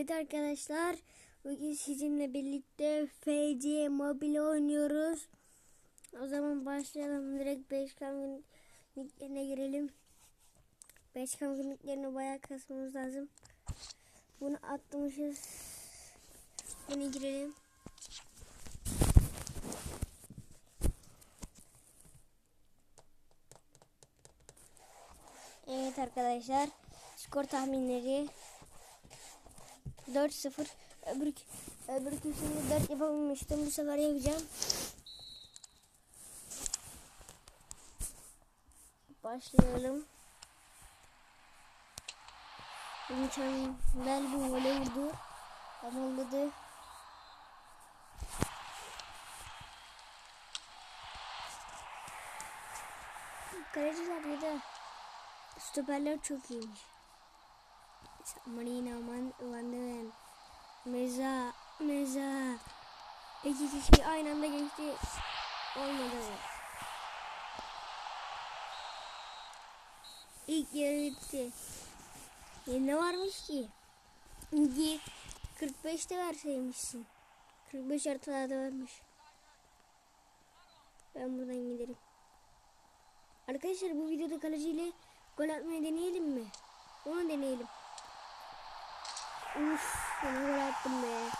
Evet arkadaşlar bugün sizinle birlikte FC Mobile oynuyoruz. O zaman başlayalım direkt 5 kan günlüklerine girelim. 5 kan günlüklerini bayağı kasmamız lazım. Bunu atmışız. Bunu girelim. Evet arkadaşlar skor tahminleri 4-0 öbür öbür köşede 4 yapabilmiştim bu sefer yapacağım. Başlayalım. Mükemmel bir voley vurdu. Tamamladı. Kaleciler ya da stoperler çok iyiymiş. Marina Van de Ven. Meza Meza İki kişi aynı anda geçti. Olmadı. İlk yarı bitti. Ya ne varmış ki? İlgi 45'te verseymişsin. 45 artılarda varmış. Ben buradan giderim. Arkadaşlar bu videoda kaleciyle gol atmayı deneyelim mi? Onu deneyelim. Uf, ne gol attım be.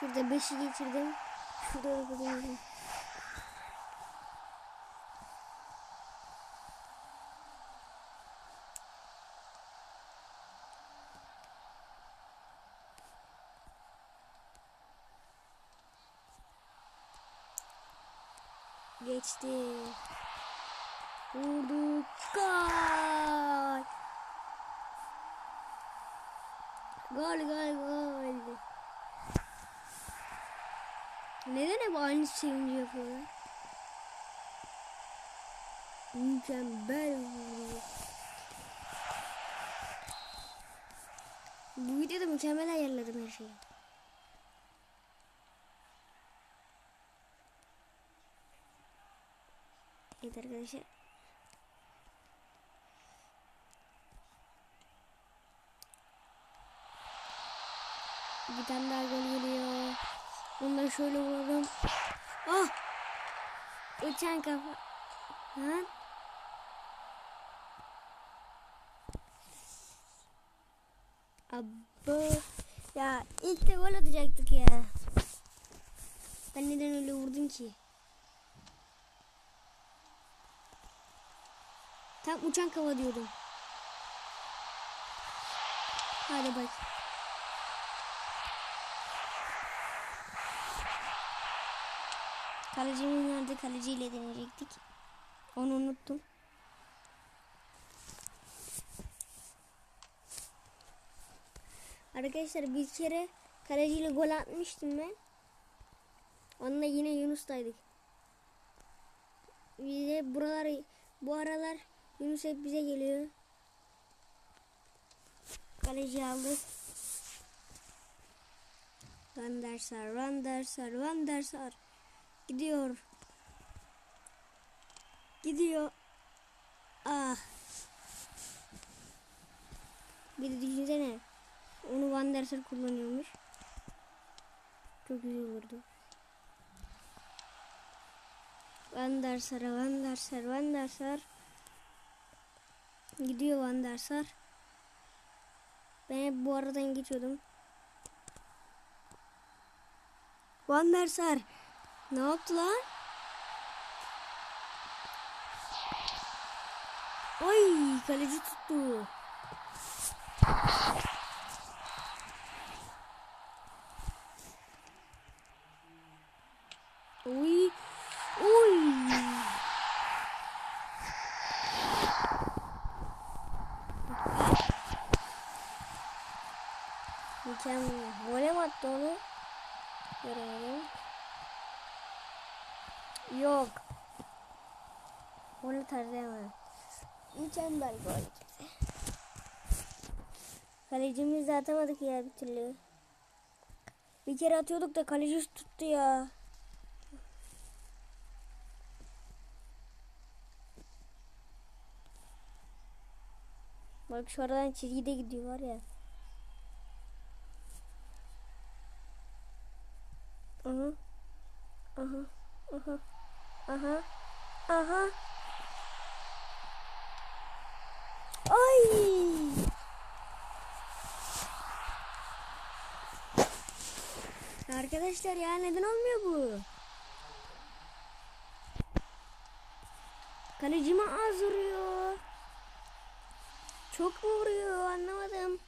Şurada 5'i geçirdim. Şurada 9'u geçirdim. Geçti. Vurduk. Gol. Gol gol gol. Neden hep aynı sevinci yapıyorlar? Mükemmel vuruyor. Bu videoda mükemmel ayarladım her şeyi. Evet arkadaşlar. Bir tane daha gol geliyor. Bunları şöyle vuralım. Ah! Uçan kafa. Ha? Abba. Ya ilk de gol atacaktık ya. Ben neden öyle vurdum ki? Tam uçan kafa diyordum. Hadi bak. Kalecimiz nerede? Kaleciyle deneyecektik. Onu unuttum. Arkadaşlar bir kere kaleciyle gol atmıştım ben. Onunla yine Yunus'taydık. Bize buralar bu aralar Yunus hep bize geliyor. Kaleci aldık. Van der Sar, Van der Sar, Van der Sar. Gidiyor. Gidiyor. Ah. Bir düşünsene. Onu Van der kullanıyormuş. Çok güzel olurdu. Van der Sar, Van der Van der. Gidiyor Van der. Ben hep bu aradan geçiyordum. Van der Sar. Ne yaptı lan? Ay kaleci tuttu. Uy. Uy. Mükemmel. Gole mi attı onu? Görelim. Yok. Onu tarzayamadım. Mükemmel gol. Kalecimiz de atamadık ya bir türlü. Bir kere atıyorduk da kaleci tuttu ya. Bak şu aradan çizgide gidiyor var ya. Aha. Aha. Aha. Aha. Aha. Ay. Arkadaşlar ya neden olmuyor bu? Kalecime az vuruyor. Çok mu vuruyor anlamadım.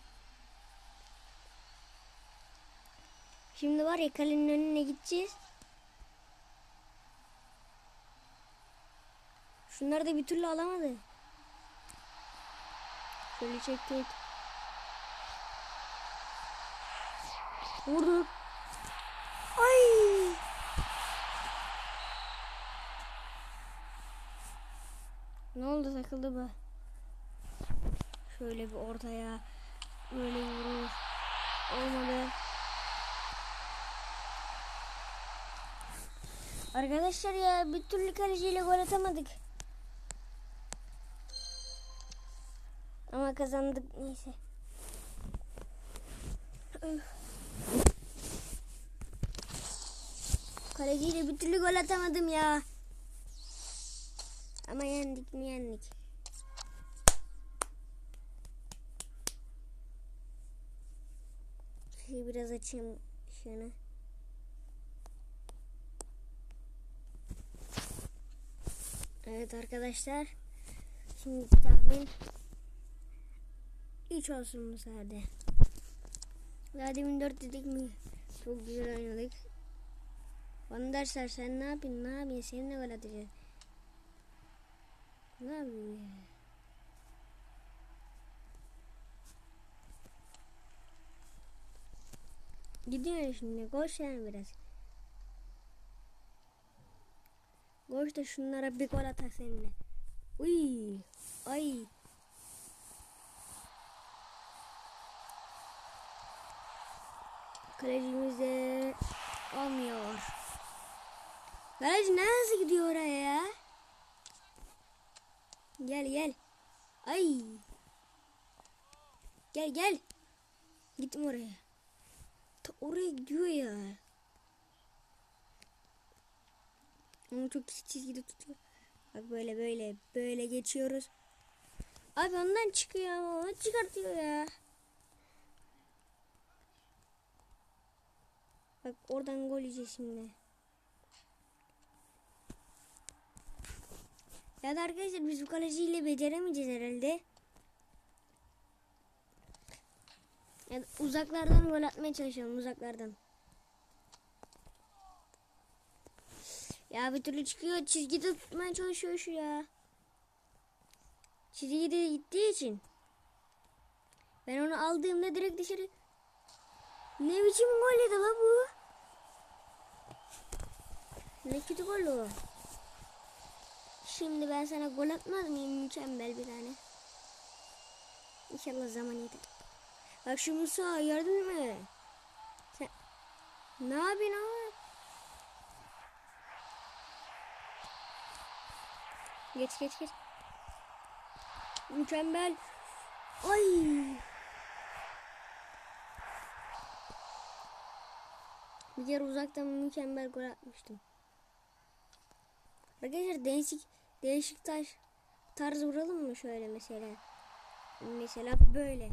Şimdi var ya kalenin önüne gideceğiz. Şunları da bir türlü alamadı. Şöyle çektik. Vurduk. Ay! Ne oldu takıldı bu? Şöyle bir ortaya böyle vurur. Olmadı. Arkadaşlar ya bir türlü kaleciyle gol atamadık. Ama kazandık neyse. Kaleciyle bir türlü gol atamadım ya. Ama yendik mi yendik. Şöyle biraz açayım şunu. Evet arkadaşlar. Şimdi tahmin 3 olsun bu sade. Daha demin 4 dedik mi? Çok güzel oynadık. Bana derser sen ne yapayım ne yapayım seninle gol atacağız. Ne yapayım ya? Gidiyor şimdi koş yani biraz. Koş da şunlara bir gol atar seninle. Uy, ay. Kalecimiz de olmuyor. Kaleci nasıl gidiyor oraya ya? Gel gel. Ay. Gel gel. Gitme oraya. Ta oraya gidiyor ya. Onu çok küçük çizgide tutuyor. Bak böyle böyle böyle geçiyoruz. Abi ondan çıkıyor onu çıkartıyor ya. Bak oradan gol yiyeceğiz şimdi. Ya da arkadaşlar biz bu kaleciyle beceremeyeceğiz herhalde. Ya da uzaklardan gol atmaya çalışalım uzaklardan. Ya bir türlü çıkıyor çizgide tutmaya çalışıyor şu ya. Çizgide gittiği için. Ben onu aldığımda direkt dışarı ne biçim gol yedi la bu? Ne kötü gol. Şimdi ben sana gol atmaz mıyım? Mükemmel bir tane. İnşallah zaman yeter. Bak şu Musa gördün mü? Sen ne yapıyorsun oğlum? Geç geç geç. Mükemmel. Ay. Bir kere uzaktan mükemmel gol atmıştım. Arkadaşlar değişik değişik taş tarz vuralım mı şöyle mesela? Mesela böyle.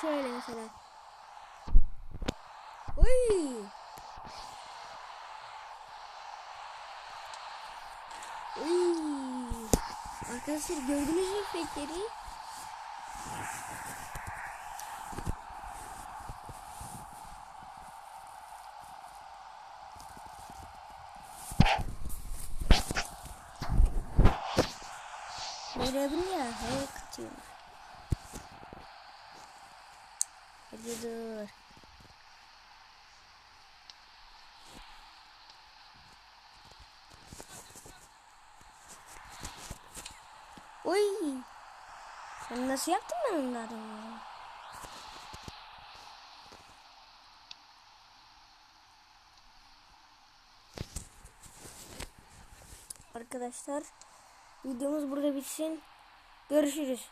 Şöyle mesela. Oy! Oy! Arkadaşlar gördünüz mü efektleri? Ya havaya katıyor. Hadi dur. Oy. Sen nasıl yaptın ben onları? Arkadaşlar videomuz burada bitsin. Görüşürüz.